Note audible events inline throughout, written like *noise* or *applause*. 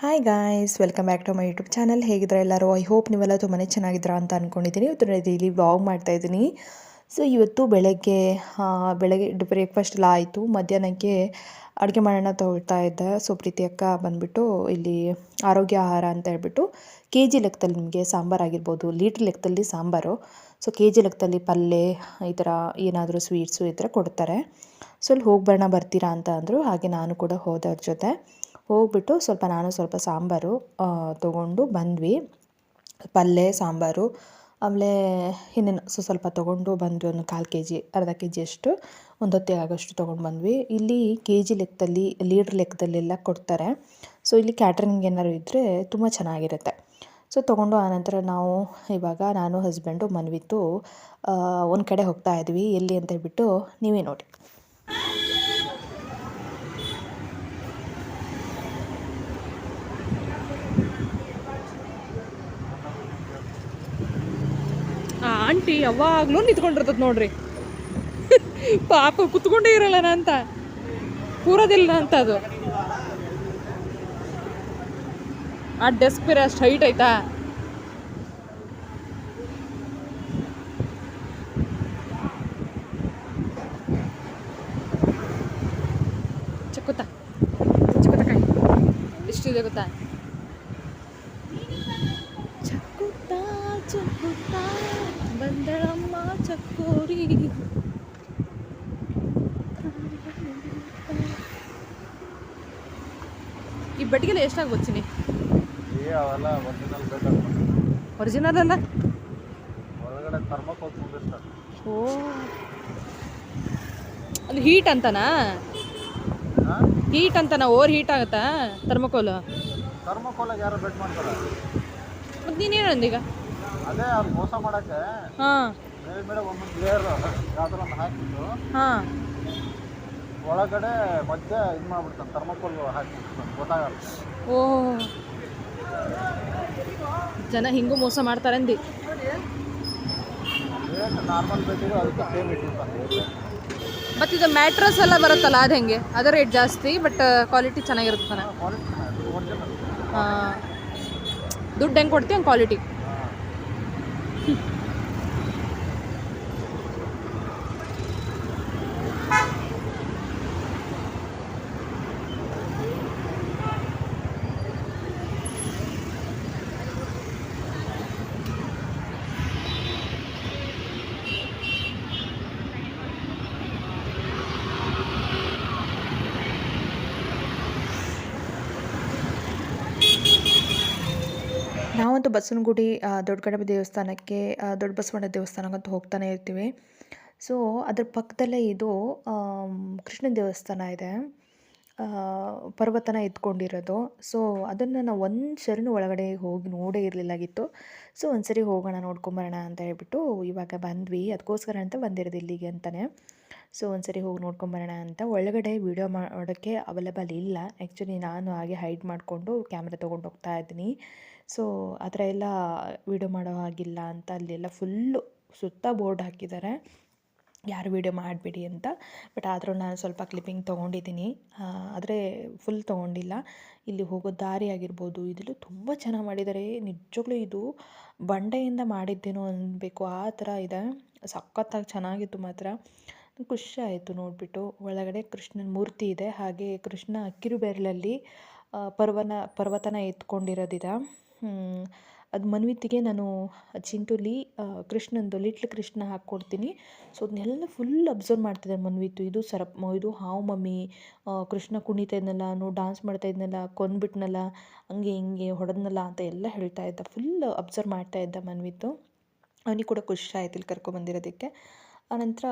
Hi guys welcome back to my YouTube channel ಹೇಗಿದ್ರೆ ಎಲ್ಲರೂ? I hope ನೀವೆಲ್ಲ ತುಂಬಾ ಚೆನ್ನಾಗಿದ್ದೀರಾ ಅಂತ ಅಂದ್ಕೊಂಡಿದ್ದೀನಿ ಇವತ್ತು ಡೈಲಿ ವ್ಲಾಗ್ ಮಾಡ್ತಾ ಇದ್ದೀನಿ. ಸೊ ಇವತ್ತು ಬೆಳಗ್ಗೆ ಬೆಳಗ್ಗೆ ಬ್ರೇಕ್ಫಾಸ್ಟ್ ಎಲ್ಲ ಆಯಿತು. ಮಧ್ಯಾಹ್ನಕ್ಕೆ ಅಡುಗೆ ಮಾಡೋಣ ತೊಗೊಳ್ತಾ ಇದ್ದೆ. ಸೊ ಪ್ರೀತಿ ಅಕ್ಕ ಬಂದುಬಿಟ್ಟು ಇಲ್ಲಿ ಆರೋಗ್ಯ ಆಹಾರ ಅಂತ ಹೇಳ್ಬಿಟ್ಟು ಕೆ ಜಿ ಲೆಕ್ಕದಲ್ಲಿ ನಿಮಗೆ ಸಾಂಬಾರು ಆಗಿರ್ಬೋದು, ಲೀಟ್ರ್ ಲೆಕ್ಕದಲ್ಲಿ ಸಾಂಬಾರು. ಸೊ ಕೆ ಜಿ ಲೆಕ್ಕದಲ್ಲಿ ಪಲ್ಯ ಈ ಥರ ಏನಾದರೂ ಸ್ವೀಟ್ಸು ಈ ಥರ ಕೊಡ್ತಾರೆ. ಸೊ ಅಲ್ಲಿ ಹೋಗಿ ಬರೋಣ ಬರ್ತೀರಾ ಅಂತ ಅಂದರು. ಹಾಗೆ ನಾನು ಕೂಡ ಹೋದವ್ರ ಜೊತೆ. ಹೋಗ್ಬಿಟ್ಟು ಸ್ವಲ್ಪ ನಾನು ಸ್ವಲ್ಪ ಸಾಂಬಾರು ತೊಗೊಂಡು ಬಂದ್ವಿ. ಪಲ್ಯ ಸಾಂಬಾರು, ಆಮೇಲೆ ಇನ್ನೇನು ಸೊ, ಸ್ವಲ್ಪ ತೊಗೊಂಡು ಬಂದ್ವಿ ಒಂದು ಕಾಲು ಕೆ ಜಿ ಅರ್ಧ ಕೆ ಜಿಯಷ್ಟು ಒಂದು ಹೊತ್ತಿಗೆ ಆಗೋಷ್ಟು ತೊಗೊಂಡು ಬಂದ್ವಿ. ಇಲ್ಲಿ ಕೆ ಜಿ ಲೆಕ್ಕದಲ್ಲಿ ಲೀಟ್ರ್ ಲೆಕ್ಕದಲ್ಲೆಲ್ಲ ಕೊಡ್ತಾರೆ. ಸೊ, ಇಲ್ಲಿ ಕ್ಯಾಟ್ರಿಂಗ್ ಏನಾದ್ರು ಇದ್ದರೆ ತುಂಬ ಚೆನ್ನಾಗಿರುತ್ತೆ. ಸೊ, ತೊಗೊಂಡು ಆನಂತರ ನಾವು ಇವಾಗ ನಾನು, ಹಸ್ಬೆಂಡು ಮನ್ವಿತ್ತು ಒಂದು ಕಡೆ ಹೋಗ್ತಾ ಇದ್ವಿ. ಎಲ್ಲಿ ಅಂತ ಹೇಳ್ಬಿಟ್ಟು ನೀವೇ ನೋಡಿ. ಆಂಟಿ ಯಾವಾಗ್ಲೂ ನಿಂತ್ಕೊಂಡಿರ್ತದೆ ನೋಡ್ರಿ. ಪಾಪ ಕುತ್ಕೊಂಡೇ ಇರಲ್ಲ ಅಂತ. ಕೂರೋದಿಲ್ಲ ಅಂತ ಅದು. ಆ ಡೆಸ್ಕ್ ಬೇರೆ ಅಷ್ಟು ಹೈಟ್ ಆಯ್ತಾ ಬಟ್ಟಿಗೆಲ್ಲ ಎಷ್ಟಾಗಿ ಚಿನಿ ಒರಿಜಿನಲ್ ಅಲ್ಲ? ಓ. ಅಲ್ಲಿ ಹೀಟ್ ಅಂತನಾ? ಹೀಟ್ ಅಂತನಾ? ಓವರ್ ಹೀಟ್ ಆಗುತ್ತಾ ಥರ್ಮಕೋಲ್ ಥರ್ಮಕೋಲಾಗ ಯಾರು ಬೆಟ್ ಮಾಡ್ತಾರೆ. ಮತ್ತೆ ನೀನೇನು ಅಂದೀಗ ಅದೇ ಅವ್ರು ಮೋಸ ಮಾಡಕ್ಕೆ ಹಾಂ. ಮೇಲೆ ಒಂದು ಒಂದೊಂದು ಲೇಯರ್ ಯಾವ್ದಾರ ಒಂದು ಹಾಂ. ಒಳಗಡೆ ಮಧ್ಯೆ ಇದು ಮಾಡ್ಬಿಡ್ತಾನೆ ಥರ್ಮಕೋಲ್ ಹಾಕಿ ಗೊತ್ತಾಗಲ್ಲ. ಓ ಜನ ಹಿಂಗೂ ಮೋಸ ಮಾಡ್ತಾರೆ ಅಂದಿ ರೇಟ್ ನಾರ್ಮಲ್ ಅದಕ್ಕೆ ಸೇಮ್ ಇಟ್ಟಿರ್ತಾನೆ. ಮತ್ತು ಇದು ಮ್ಯಾಟ್ರಸ್ ಎಲ್ಲ ಬರುತ್ತಲ್ಲ ಅದು ಹೆಂಗೆ? ಅದು ರೇಟ್ ಜಾಸ್ತಿ ಬಟ್ ಕ್ವಾಲಿಟಿ ಚೆನ್ನಾಗಿರುತ್ತೆ ಕ್ವಾಲಿಟಿ ಒರಿಜಿನಲ್ ದುಡ್ಡು ಹೆಂಗೆ ಕೊಡ್ತೀವಿ ಹಂಗೆ ಕ್ವಾಲಿಟಿ ನಾವಂತೂ ಬಸವನಗುಡಿ ದೊಡ್ಡ ಗಣಪತಿ ದೇವಸ್ಥಾನಕ್ಕೆ ದೊಡ್ಡ ಬಸವಣ್ಣ ದೇವಸ್ಥಾನಕ್ಕಂತ ಹೋಗ್ತಾನೆ ಇರ್ತೀವಿ. ಸೊ ಅದ್ರ ಪಕ್ಕದಲ್ಲೇ ಇದು ಕೃಷ್ಣ ದೇವಸ್ಥಾನ ಇದೆ. ಪರ್ವತನ ಎತ್ಕೊಂಡಿರೋದು. ಸೊ ಅದನ್ನು ನಾವು ಒಂದು ಸರಿನೂ ಒಳಗಡೆ ಹೋಗಿ ನೋಡೇ ಇರಲಿಲ್ಲಾಗಿತ್ತು. ಸೊ ಒಂದು ಸರಿ ಹೋಗೋಣ, ನೋಡ್ಕೊಂಬರೋಣ ಅಂತ ಹೇಳ್ಬಿಟ್ಟು ಇವಾಗ ಬಂದ್ವಿ. ಅದಕ್ಕೋಸ್ಕರ ಅಂತ ಬಂದಿರೋದು ಇಲ್ಲಿಗೆ ಅಂತಲೇ ಸೊ ಒಂದು ಸರಿ ಹೋಗಿ ನೋಡ್ಕೊಂಬರೋಣ ಅಂತ. ಒಳಗಡೆ ವೀಡಿಯೋ ಮಾಡೋಕ್ಕೆ ಅವೈಲೇಬಲ್ ಇಲ್ಲ. ಆ್ಯಕ್ಚುಲಿ ನಾನು ಹಾಗೆ ಹೈಡ್ ಮಾಡಿಕೊಂಡು ಕ್ಯಾಮ್ರಾ ತೊಗೊಂಡು ಹೋಗ್ತಾ ಇದ್ದೀನಿ. ಸೊ ಆ ಥರ ಎಲ್ಲ ವೀಡಿಯೋ ಮಾಡೋ ಹಾಗಿಲ್ಲ ಅಂತ ಅಲ್ಲೆಲ್ಲ ಫುಲ್ಲು ಸುತ್ತ ಬೋರ್ಡ್ ಹಾಕಿದ್ದಾರೆ. ಯಾರು ವೀಡಿಯೋ ಮಾಡಬೇಡಿ ಅಂತ. ಬಟ್ ಆದರೂ ನಾನು ಸ್ವಲ್ಪ ಕ್ಲಿಪ್ಪಿಂಗ್ ತೊಗೊಂಡಿದ್ದೀನಿ. ಆದರೆ ಫುಲ್ ತೊಗೊಂಡಿಲ್ಲ. ಇಲ್ಲಿ ಹೋಗೋ ದಾರಿ ಆಗಿರ್ಬೋದು ಇದೆಲ್ಲ ತುಂಬ ಚೆನ್ನಾಗಿ ಮಾಡಿದ್ದಾರೆ. ನಿಜವಾಗ್ಲೂ ಇದು ಬಂಡೆಯಿಂದ ಮಾಡಿದ್ದೇನೋ ಅನ್ಬೇಕು. ಆ ಥರ ಇದೆ. ಸಖತ್ತಾಗಿ ಚೆನ್ನಾಗಿತ್ತು ಮಾತ್ರ. ಖುಷಿ ಆಯಿತು ನೋಡಿಬಿಟ್ಟು. ಒಳಗಡೆ ಕೃಷ್ಣನ ಮೂರ್ತಿ ಇದೆ. ಹಾಗೆ ಕೃಷ್ಣ ಕಿರುಬೆರಳಲ್ಲಿ ಪರ್ವನ, ಪರ್ವತನ ಎತ್ಕೊಂಡಿರೋದಿದೆ. ಅದು ಮನ್ವಿತ್ತಿಗೆ ನಾನು ಚಿಂಟುಲಿ ಕೃಷ್ಣಂದು ಲಿಟ್ಲ್ ಕೃಷ್ಣ ಹಾಕ್ಕೊಡ್ತೀನಿ. ಸೊ ಅದನ್ನೆಲ್ಲ ಫುಲ್ ಅಬ್ಸರ್ವ್ ಮಾಡ್ತಿದ್ದೆ ಮನ್ವಿತ್ತು ಇದು ಸರಪ್ ಇದು ಹಾವು ಮಮ್ಮಿ ಕೃಷ್ಣ ಕುಣಿತಾ ಇದ್ನಲ್ಲ ನಾನು ಡ್ಯಾನ್ಸ್ ಮಾಡ್ತಾ ಇದ್ನಲ್ಲ ಕೊಂದ್ಬಿಟ್ನಲ್ಲ, ಹಂಗೆ ಹಿಂಗೆ ಹೊಡೆದ್ನಲ್ಲ ಅಂತ ಎಲ್ಲ ಹೇಳ್ತಾ ಇದ್ದ. ಫುಲ್ ಅಬ್ಸರ್ವ್ ಮಾಡ್ತಾ ಇದ್ದ ಮನ್ವಿತ್ತು ಅವನಿಗೆ ಕೂಡ ಖುಷಿ ಆಯ್ತು ಇಲ್ಲಿ ಕರ್ಕೊಬಂದಿರೋದಕ್ಕೆ. ಆನಂತರ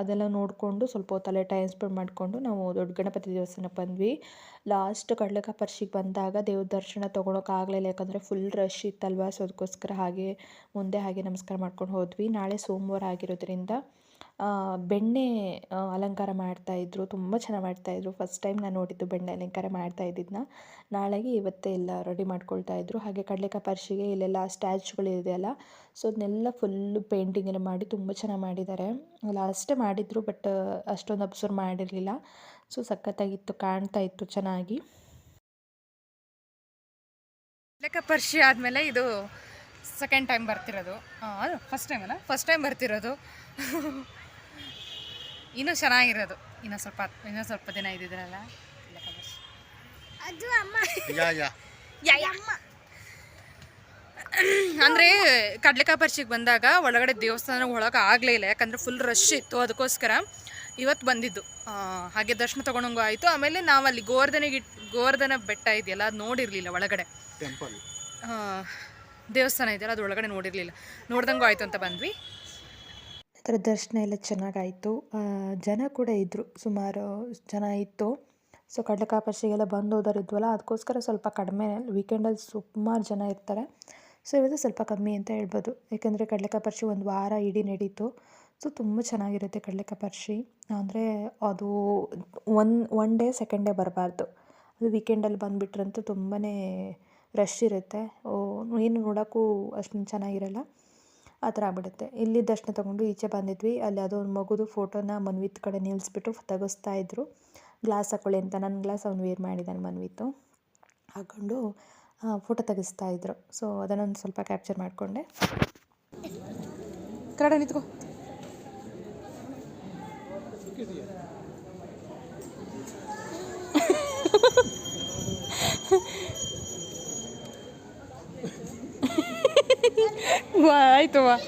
ಅದೆಲ್ಲ ನೋಡಿಕೊಂಡು ಸ್ವಲ್ಪ ಹೊತ್ತಲ್ಲೇ ಟೈಮ್ ಸ್ಪೆಂಡ್ ಮಾಡಿಕೊಂಡು ನಾವು ದೊಡ್ಡ ಗಣಪತಿ ದೇವಸ್ಥಾನಕ್ಕೆ ಬಂದ್ವಿ. ಲಾಸ್ಟ್ ಕಡ್ಲೆಕಾಯಿ ಪರ್ಶಿಗೆ ಬಂದಾಗ ದೇವ್ರ ದರ್ಶನ ತೊಗೊಳೋಕ್ಕಾಗಲಿಲ್ಲ ಯಾಕಂದರೆ ಫುಲ್ ರಶ್ ಇತ್ತಲ್ವ. ಸೊ ಅದಕ್ಕೋಸ್ಕರ ಹಾಗೆ ಮುಂದೆ ಹಾಗೆ ನಮಸ್ಕಾರ ಮಾಡ್ಕೊಂಡು ಹೋದ್ವಿ. ನಾಳೆ ಸೋಮವಾರ ಆಗಿರೋದ್ರಿಂದ. ಬೆಣ್ಣೆ ಅಲಂಕಾರ ಮಾಡ್ತಾಯಿದ್ರು ತುಂಬ ಚೆನ್ನಾಗಿ ಮಾಡ್ತಾಯಿದ್ರು ಫಸ್ಟ್ ಟೈಮ್ ನಾನು ನೋಡಿದ್ದು ಬೆಣ್ಣೆ ಅಲಂಕಾರ ಮಾಡ್ತಾ ಇದ್ದಿದ್ದನ್ನ ನಾಳೆಗೆ ಇವತ್ತೇ ಎಲ್ಲ ರೆಡಿ ಮಾಡ್ಕೊಳ್ತಾ ಇದ್ದರು ಹಾಗೆ ಕಡಲೆಕಾಯಿ ಪರ್ಶಿಗೆ ಇಲ್ಲೆಲ್ಲ ಸ್ಟ್ಯಾಚುಗಳಿದೆಯಲ್ಲ ಸೊ ಅದನ್ನೆಲ್ಲ ಫುಲ್ಲು ಪೇಂಟಿಂಗ್ ಎಲ್ಲ ಮಾಡಿ ತುಂಬ ಚೆನ್ನಾಗಿ ಮಾಡಿದ್ದಾರೆ. ಲಾಸ್ಟೇ ಮಾಡಿದರು ಬಟ್ ಅಷ್ಟೊಂದು ಅಬ್ಸರ್ವ್ ಮಾಡಿರಲಿಲ್ಲ. ಸೊ ಸಖತ್ತಾಗಿತ್ತು, ಕಾಣ್ತಾ ಇತ್ತು ಚೆನ್ನಾಗಿ. ಲೆಕ್ಕ ಪರಿಷಿ ಆದಮೇಲೆ ಇದು ಸೆಕೆಂಡ್ ಟೈಮ್ ಬರ್ತಿರೋದು. ಫಸ್ಟ್ ಟೈಮ್ ಅಲ್ಲ? First time ಬರ್ತಿರೋದು. *laughs* ಇನ್ನೂ ಚೆನ್ನಾಗಿರೋದು. ಇನ್ನೂ ಸ್ವಲ್ಪ ಇನ್ನೂ ಸ್ವಲ್ಪ ದಿನ ಇದ್ದಿದ್ರಲ್ಲ? ಅದು ಅಮ್ಮ. ಯಾ ಯಾ. ಯಾ ಯಾ. ಅಂದ್ರೆ ಕಡ್ಲೆಕಾಯಿ ಪರ್ಚಿಗೆ ಬಂದಾಗ ಒಳಗಡೆ ದೇವಸ್ಥಾನ ಒಳಗೆ ಆಗಲೇ ಇಲ್ಲ. ಯಾಕಂದ್ರೆ ಫುಲ್ ರಶ್ ಇತ್ತು. ಅದಕ್ಕೋಸ್ಕರ ಇವತ್ತು ಬಂದಿದ್ದು. ಹಾಗೆ ದರ್ಶನ ತಗೊಂಡಂಗು ಆಯಿತು. ಆಮೇಲೆ ನಾವು ಅಲ್ಲಿ ಗೋವರ್ಧನಿಗೆ ಇಟ್- ಗೋವರ್ಧನ ಬೆಟ್ಟ ಇದೆಯಲ್ಲ ಅದು ನೋಡಿರಲಿಲ್ಲ ಒಳಗಡೆ. ಟೆಂಪಲ್ ಆ, ದೇವಸ್ಥಾನ ಇದೆಯಲ್ಲ ಅದು ಒಳಗಡೆ ನೋಡಿರಲಿಲ್ಲ. ನೋಡ್ದಂಗೂ ಆಯಿತು ಅಂತ ಬಂದ್ವಿ. ನಂತರ ದರ್ಶನ ಎಲ್ಲ ಚೆನ್ನಾಗಾಯಿತು. ಜನ ಕೂಡ ಇದ್ದರು ಸುಮಾರು ಜನ ಇತ್ತು. ಸೊ ಕಡಲೆಕಾಯಿ ಬಂದು ಹೋದವ್ರು ಇದ್ವಲ್ಲ, ಅದಕ್ಕೋಸ್ಕರ ಸ್ವಲ್ಪ ಕಡಿಮೆ ವೀಕೆಂಡಲ್ಲಿ ಸುಮಾರು ಜನ ಇರ್ತಾರೆ. ಸೊ ಇವತ್ತು ಸ್ವಲ್ಪ ಕಮ್ಮಿ ಅಂತ ಹೇಳ್ಬೋದು. ಯಾಕೆಂದರೆ ಕಡಲೆಕಾಯಿ ಒಂದು ವಾರ ಇಡೀ ನಡೀತು. ಸೊ ತುಂಬ ಚೆನ್ನಾಗಿರುತ್ತೆ ಕಡಲೆಕಾಯಿ ಪರಿಷೆ ಅಂದರೆ ಅದು one one day second day ಬರಬಾರ್ದು. ಅದು ವೀಕೆಂಡಲ್ಲಿ ಬಂದುಬಿಟ್ರಂತೂ ತುಂಬಾ ರಶ್ ಇರುತ್ತೆ. ಏನು ನೋಡೋಕ್ಕೂ ಅಷ್ಟೊಂದು ಚೆನ್ನಾಗಿರಲ್ಲ. ಆ ಥರ ಆಗಿಬಿಡುತ್ತೆ. ಇಲ್ಲಿ ದರ್ಶನ ತೊಗೊಂಡು ಈಚೆ ಬಂದಿದ್ವಿ. ಅಲ್ಲಿ ಯಾವುದೋ ಒಂದು ಮಗುದು ಫೋಟೋನ ಮನ್ವಿತ್ ಕಡೆ ನಿಲ್ಲಿಸ್ಬಿಟ್ಟು ತೆಗೆಸ್ತಾ ಇದ್ರು. ಗ್ಲಾಸ್ ಹಾಕೊಳ್ಳಿ ಅಂತ ನನ್ನ ಗ್ಲಾಸ್ ಅವ್ನು ವೇರ್ ಮಾಡಿದ್ದಾನೆ ಮನ್ವಿತ್ತು ಹಾಕ್ಕೊಂಡು ಫೋಟೋ ತೆಗೆಸ್ತಾ ಇದ್ರು. ಸೊ ಅದನ್ನೊಂದು ಸ್ವಲ್ಪ ಕ್ಯಾಪ್ಚರ್ ಮಾಡಿಕೊಂಡೆ. ಕನ್ನಡ ನಿಂತ್ಕೋ. 哇，哎，对吧？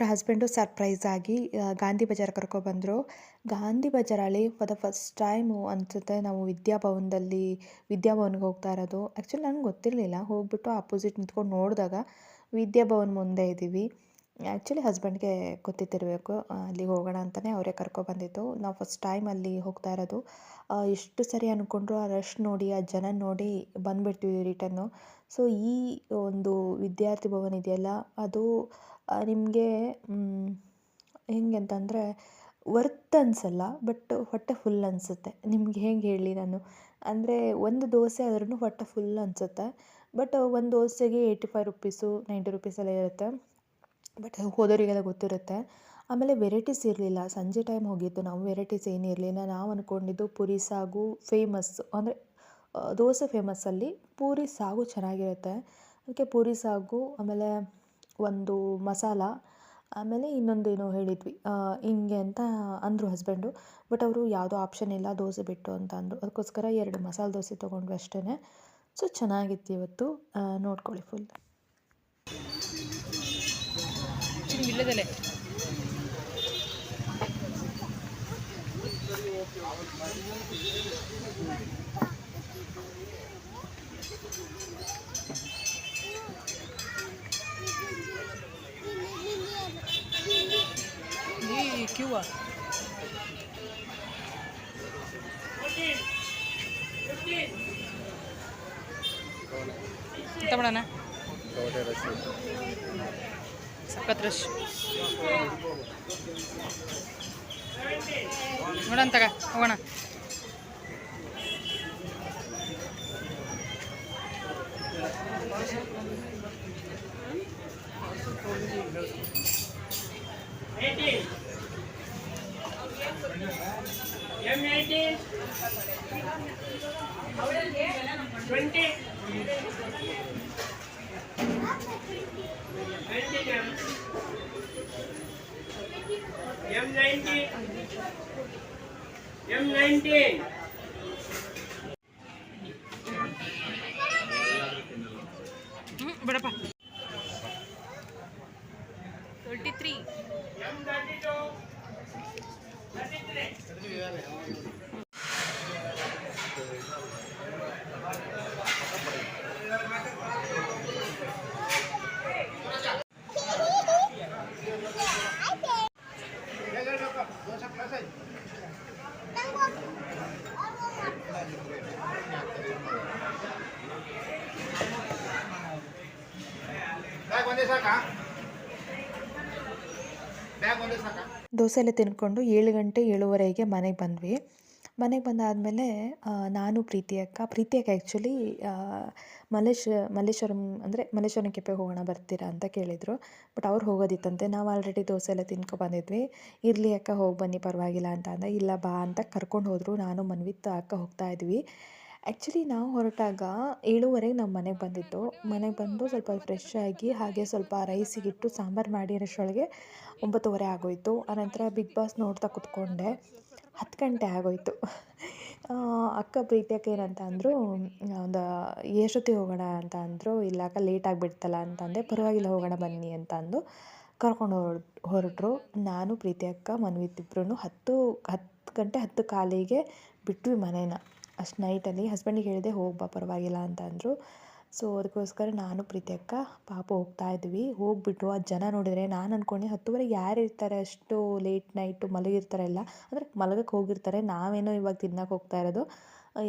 ನಂತರ ಹಸ್ಬೆಂಡು ಸರ್ಪ್ರೈಸ್ ಆಗಿ ಗಾಂಧಿ ಬಜಾರ್ ಕರ್ಕೊಬಂದರು ಗಾಂಧಿ ಬಜಾರಲ್ಲಿ ಫಾರ್ ದ ಫಸ್ಟ್ ಟೈಮು ಅನಿಸುತ್ತೆ ನಾವು ವಿದ್ಯಾಭವನದಲ್ಲಿ, ವಿದ್ಯಾಭವನ್ಗೆ ಹೋಗ್ತಾ ಇರೋದು. ಆ್ಯಕ್ಚುಲಿ ನನಗೆ ಗೊತ್ತಿರಲಿಲ್ಲ. ಹೋಗ್ಬಿಟ್ಟು ಅಪೋಸಿಟ್ ನಿಂತ್ಕೊಂಡು ನೋಡಿದಾಗ ವಿದ್ಯಾಭವನ್ ಮುಂದೆ ಇದ್ದೀವಿ ಆ್ಯಕ್ಚುಲಿ ಹಸ್ಬೆಂಡ್ಗೆ ಗೊತ್ತಿತ್ತಿರಬೇಕು ಅಲ್ಲಿಗೆ ಹೋಗೋಣ ಅಂತಲೇ ಅವರೇ ಕರ್ಕೊಬಂದಿದ್ದು ನಾವು ಫಸ್ಟ್ ಟೈಮ್ ಅಲ್ಲಿ ಹೋಗ್ತಾ ಇರೋದು. ಎಷ್ಟು ಸರಿ ಅಂದ್ಕೊಂಡ್ರು ಆ ರಶ್ ನೋಡಿ, ಆ ಜನ ನೋಡಿ ಬಂದುಬಿಡ್ತೀವಿ ರಿಟರ್ನು ಸೊ ಈ ಒಂದು ವಿದ್ಯಾರ್ಥಿ ಭವನ ಇದೆಯಲ್ಲ, ಅದು ನಿಮಗೆ ಹೆಂಗೆ ಅಂತಂದರೆ ವರ್ತ್ ಅನಿಸಲ್ಲ ಬಟ್ ಹೊಟ್ಟೆ ಫುಲ್ ಅನಿಸುತ್ತೆ. ನಿಮ್ಗೆ ಹೆಂಗೆ ಹೇಳಿ ನಾನು. ಅಂದರೆ ಒಂದು ದೋಸೆ ಆದ್ರೂ ಹೊಟ್ಟೆ ಫುಲ್ ಅನಿಸುತ್ತೆ ಬಟ್ ಒಂದು ದೋಸೆಗೆ eighty five rupees ninety rupees ಎಲ್ಲ ಇರುತ್ತೆ. ಬಟ್ ಹೋದವರಿಗೆಲ್ಲ ಗೊತ್ತಿರುತ್ತೆ. ಆಮೇಲೆ ವೆರೈಟೀಸ್ ಇರಲಿಲ್ಲ. ಸಂಜೆ ಟೈಮ್ ಹೋಗಿದ್ದು ನಾವು ವೆರೈಟೀಸ್ ಏನೂ ಇರಲಿಲ್ಲ. ನಾವು ಅಂದ್ಕೊಂಡಿದ್ದು ಪೂರಿ ಸಾಗು ಫೇಮಸ್ ಅಂದರೆ ದೋಸೆ ಫೇಮಸ್ಸಲ್ಲಿ ಪೂರಿ ಸಾಗು ಚೆನ್ನಾಗಿರುತ್ತೆ. ಅದಕ್ಕೆ ಪೂರಿ ಸಾಗು, ಆಮೇಲೆ ಒಂದು ಮಸಾಲ, ಆಮೇಲೆ ಇನ್ನೊಂದು ಏನೋ ಹೇಳಿದ್ವಿ ಹಿಂಗೆ ಅಂತ ಅಂದರು ಹಸ್ಬೆಂಡು ಬಟ್ ಅವರು ಯಾವುದೋ ಆಪ್ಷನ್ ಇಲ್ಲ, ದೋಸೆ ಬಿಟ್ಟು ಅಂತ ಅಂದರು. ಅದಕ್ಕೋಸ್ಕರ ಎರಡು ಮಸಾಲೆ ದೋಸೆ ತೊಗೊಂಡ್ವಿ ಅಷ್ಟೇ ಸೊ ಚೆನ್ನಾಗಿತ್ತು ಇವತ್ತು. ನೋಡ್ಕೊಳ್ಳಿ ಫುಲ್ आपले झाले. किंवा. ना. ಸಖತ್ ರಶ್ ನೋಡೋಣ ಹೋಗೋಣ. M nineteen. M nineteen. berapa? 33 M32 33 dosa ಎಲ್ಲ ತಿನ್ಕೊಂಡು ಏಳು ಗಂಟೆ ಏಳುವರೆಗೆ ಮನೆಗೆ ಬಂದ್ವಿ. ಮನೆಗೆ ಬಂದಾದಮೇಲೆ ನಾನು, ಪ್ರೀತಿ ಅಕ್ಕ. ಪ್ರೀತಿ ಅಕ್ಕ ಆ್ಯಕ್ಚುಲಿ ಮಲ್ಲೇಶ್, ಮಲ್ಲೇಶ್ವರಂ ಅಂದರೆ ಮಲ್ಲೇಶ್ವರಂ ಹೋಗೋಣ ಬರ್ತೀರಾ ಅಂತ ಕೇಳಿದರು. ಬಟ್ ಅವ್ರು ಹೋಗೋದಿತ್ತಂತೆ. ನಾವು ಆಲ್ರೆಡಿ ದೋಸೆ ಎಲ್ಲ ತಿನ್ಕೊ ಬಂದಿದ್ವಿ. ಇರಲಿ ಅಕ್ಕ, ಹೋಗಿ ಬನ್ನಿ, ಪರವಾಗಿಲ್ಲ ಅಂತ ಅಂದ. ಇಲ್ಲ, ಬಾ ಅಂತ ಕರ್ಕೊಂಡು ಹೋದರು. ನಾನು, ಮನ್ವಿತ್, ಅಕ್ಕ ಹೋಗ್ತಾ ಇದ್ವಿ. ಆ್ಯಕ್ಚುಲಿ ನಾವು ಹೊರಟಾಗ ಏಳುವರೆಗೆ ನಮ್ಮ ಮನೆಗೆ ಬಂದಿತ್ತು. ಮನೆಗೆ ಬಂದು ಸ್ವಲ್ಪ ಫ್ರೆಶ್ ಆಗಿ ಹಾಗೆ ಸ್ವಲ್ಪ ರೈಸಿಗಿಟ್ಟು ಸಾಂಬಾರು ಮಾಡಿ ಅಷ್ಟರೊಳಗೆ ಒಂಬತ್ತುವರೆ ಆಗೋಯಿತು. ಆನಂತರ ಬಿಗ್ ಬಾಸ್ ನೋಡ್ತಾ ಕೂತ್ಕೊಂಡೆ. ಹತ್ತು ಗಂಟೆ ಆಗೋಯಿತು. ಅಕ್ಕ ಪ್ರೀತಿಯಕ್ಕೆ ಏನಂತ ಅಂದರು ಒಂದು ಎಷ್ಟೊತ್ತಿಗೆ ಹೋಗೋಣ ಅಂತ ಅಂದರು, ಇಲ್ಲ ಅಕ್ಕ ಲೇಟ್ ಆಗಿಬಿಡ್ತಲ್ಲ ಅಂತಂದೆ ಪರವಾಗಿಲ್ಲ ಹೋಗೋಣ ಬನ್ನಿ ಅಂತ ಅಂದು ಕರ್ಕೊಂಡು ಹೊರ, ಹೊರಟರು. ನಾನು ಪ್ರೀತಿ ಅಕ್ಕ ಮನ್ವಿತ್ ಹತ್ತು ಹತ್ತು ಗಂಟೆ ಹತ್ತು ಕಾಲಿಗೆ ಬಿಟ್ವಿ ಮನೇನ. ಅಷ್ಟು ನೈಟಲ್ಲಿ ಹಸ್ಬೆಂಡಿಗೆ ಹೇಳಿದೆ ಹೋಗಿ ಬಾ ಪರವಾಗಿಲ್ಲ ಅಂತ ಅಂದರು. ಸೊ ಅದಕ್ಕೋಸ್ಕರ ನಾನು ಪ್ರೀತಿ ಅಕ್ಕ ಪಾಪ ಹೋಗ್ತಾ ಇದ್ವಿ. ಹೋಗ್ಬಿಟ್ಟು ಆ ಜನ ನೋಡಿದರೆ ನಾನು ಅಂದ್ಕೊಂಡೆ ಹತ್ತುವರೆಗೆ ಯಾರು ಇರ್ತಾರೆ? ಅಷ್ಟು ಲೇಟ್ ನೈಟು ಮಲಗಿರ್ತಾರೆ ಎಲ್ಲ ಅಂದರೆ ಮಲಗಕ್ಕೆ ಹೋಗಿರ್ತಾರೆ ನಾವೇನೋ ಇವಾಗ ತಿನ್ನಕ್ಕೆ ಹೋಗ್ತಾ ಇರೋದು.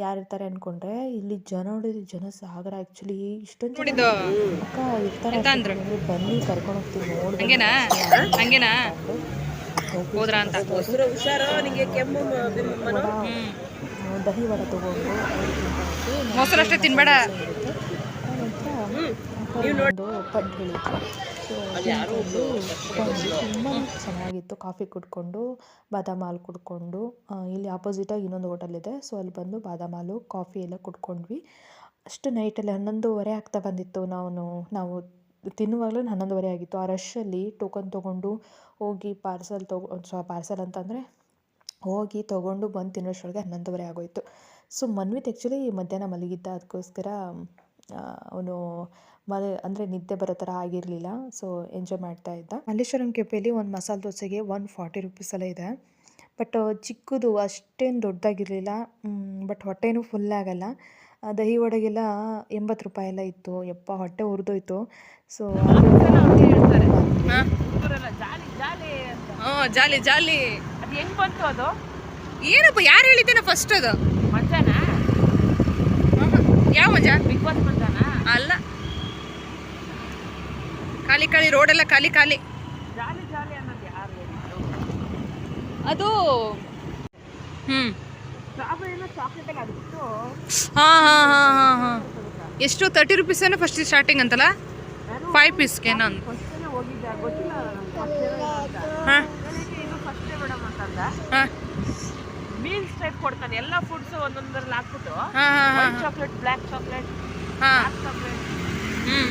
ಯಾರಿರ್ತಾರೆ ಅಂದ್ಕೊಂಡ್ರೆ ಇಲ್ಲಿ ಜನ ನೋಡಿದ್ರೆ ಜನ ಸಾಗರ ಆ್ಯಕ್ಚುಲಿ ಇಷ್ಟೊಂದು ಜನ ಅಕ್ಕ ಇರ್ತಾರೆ? ಅನ್ಕೊಂಡ್ರೆ ಬನ್ನಿ ಕರ್ಕೊಂಡು ಹೋಗ್ತೀವಿ ನೋಡಿ ನಿಮಗೆ ಕೆಮ್ಮು ಬಿಮ್ಮು ಅಂತ ದಹಿ ವಡೆ ತಗೊಂಡು ಮೊಸರು ಅಷ್ಟೇ ತಿನ್ಬೇಡ. ಒಂದು ಪಡ್ ಹೇಳಿದ್ರು. ಸೊ ತುಂಬ ಚೆನ್ನಾಗಿತ್ತು. ಕಾಫಿ ಕುಡ್ಕೊಂಡು ಬಾದಾಮ ಹಾಲು ಕುಡ್ಕೊಂಡು ಇಲ್ಲಿ ಆಪೋಸಿಟಾಗಿ ಇನ್ನೊಂದು ಹೋಟೆಲ್ ಇದೆ. ಸೊ ಅಲ್ಲಿ ಬಂದು ಬಾದಾಮ ಹಾಲು ಕಾಫಿ ಎಲ್ಲ ಕುಡ್ಕೊಂಡ್ವಿ. ಅಷ್ಟು ನೈಟಲ್ಲಿ ಹನ್ನೊಂದುವರೆ ಆಗ್ತಾ ಬಂದಿತ್ತು. ನಾವು ನಾವು ತಿನ್ನುವಾಗಲೂ ಹನ್ನೊಂದುವರೆ ಆಗಿತ್ತು. ಆ ರಶಲ್ಲಿ ಟೋಕನ್ ತೊಗೊಂಡು ಹೋಗಿ ಪಾರ್ಸಲ್ ತೊಗೊ ಸೊ ಪಾರ್ಸಲ್ ಅಂತಂದರೆ ಹೋಗಿ ತೊಗೊಂಡು ಬಂದು ತಿನ್ನೋಷ್ಟರೊಳಗೆ ಹನ್ನೊಂದುವರೆ ಆಗೋಯಿತು. ಸೊ ಮನ್ವಿತ್ ಆ್ಯಕ್ಚುಲಿ ಮಧ್ಯಾಹ್ನ ಮಲಗಿದ್ದ ಅದಕ್ಕೋಸ್ಕರ ಅವನು ಮಲ ಅಂದರೆ ನಿದ್ದೆ ಬರೋ ಥರ ಆಗಿರಲಿಲ್ಲ. ಸೊ ಎಂಜಾಯ್ ಮಾಡ್ತಾ ಇದ್ದ. ಮಲ್ಲೇಶ್ವರಂ ಕೆಫೆಯಲ್ಲಿ ಒಂದು ಮಸಾಲೆ ದೋಸೆಗೆ ಒನ್ ಫಾರ್ಟಿ ರುಪೀಸಲ್ಲ ಇದೆ. ಬಟ್ ಚಿಕ್ಕದು ಅಷ್ಟೇನು ದೊಡ್ಡದಾಗಿರಲಿಲ್ಲ. ಬಟ್ ಹೊಟ್ಟೆನೂ ಫುಲ್ ಆಗಲ್ಲ. ದಹಿ ವಡೆಗೆಲ್ಲ ಎಂಬತ್ತು ರೂಪಾಯಿ ಎಲ್ಲ ಇತ್ತು. ಯಪ್ಪ ಹೊಟ್ಟೆ ಉರಿದೋಯ್ತು. ಸೊ ಜಾಲಿ ಜಾಲಿ. ಅದು ಹೆಂಗ್ ಬಂತು ಅದು? ಏನಪ್ಪ ಯಾರು ಹೇಳಿದ್ದೇನೆ ಫಸ್ಟ್ ಅದು. ಮಜಾನಾ ಯಾವ ಮಜಾ ಬಿಗ್ ಬಾಸ್ ಮಜಾನಾ ಅಲ್ಲ. ಖಾಲಿ ಖಾಲಿ ರೋಡೆಲ್ಲ ಖಾಲಿ ಖಾಲಿ. ಜಾಲಿ ಜಾಲಿ ಅನ್ನೋದು ಯಾರು ಅದು ಹ್ಞೂ ಹಾಂ ಹಾಂ ಹಾಂ ಹಾಂ ಹಾಂ. ಎಷ್ಟು? ತರ್ಟಿ ರುಪೀಸ್ ಏನೋ ಫಸ್ಟ್ ಸ್ಟಾರ್ಟಿಂಗ್ ಅಂತಲ್ಲ? ಫೈವ್ ಪೀಸ್ಗೆ ನಾನು. ಹಾಂ ನನಗೆ ಇದು ಫಸ್ಟ್ ಮೇಡಮ್ ಅಂತಂದ ಹಾಂ ಮೀಲ್ಸ್ ಟೈಪ್ ಕೊಡ್ತಾನೆ. ಎಲ್ಲ ಫುಡ್ಸ್ ಒಂದೊಂದರಲ್ಲಿ ಹಾಕ್ಬಿಟ್ಟು ಚಾಕ್ಲೇಟ್ ಬ್ಲ್ಯಾಕ್ ಚಾಕ್ಲೇಟ್ ಚಾಕ್ಲೇಟ್ ಹ್ಞೂ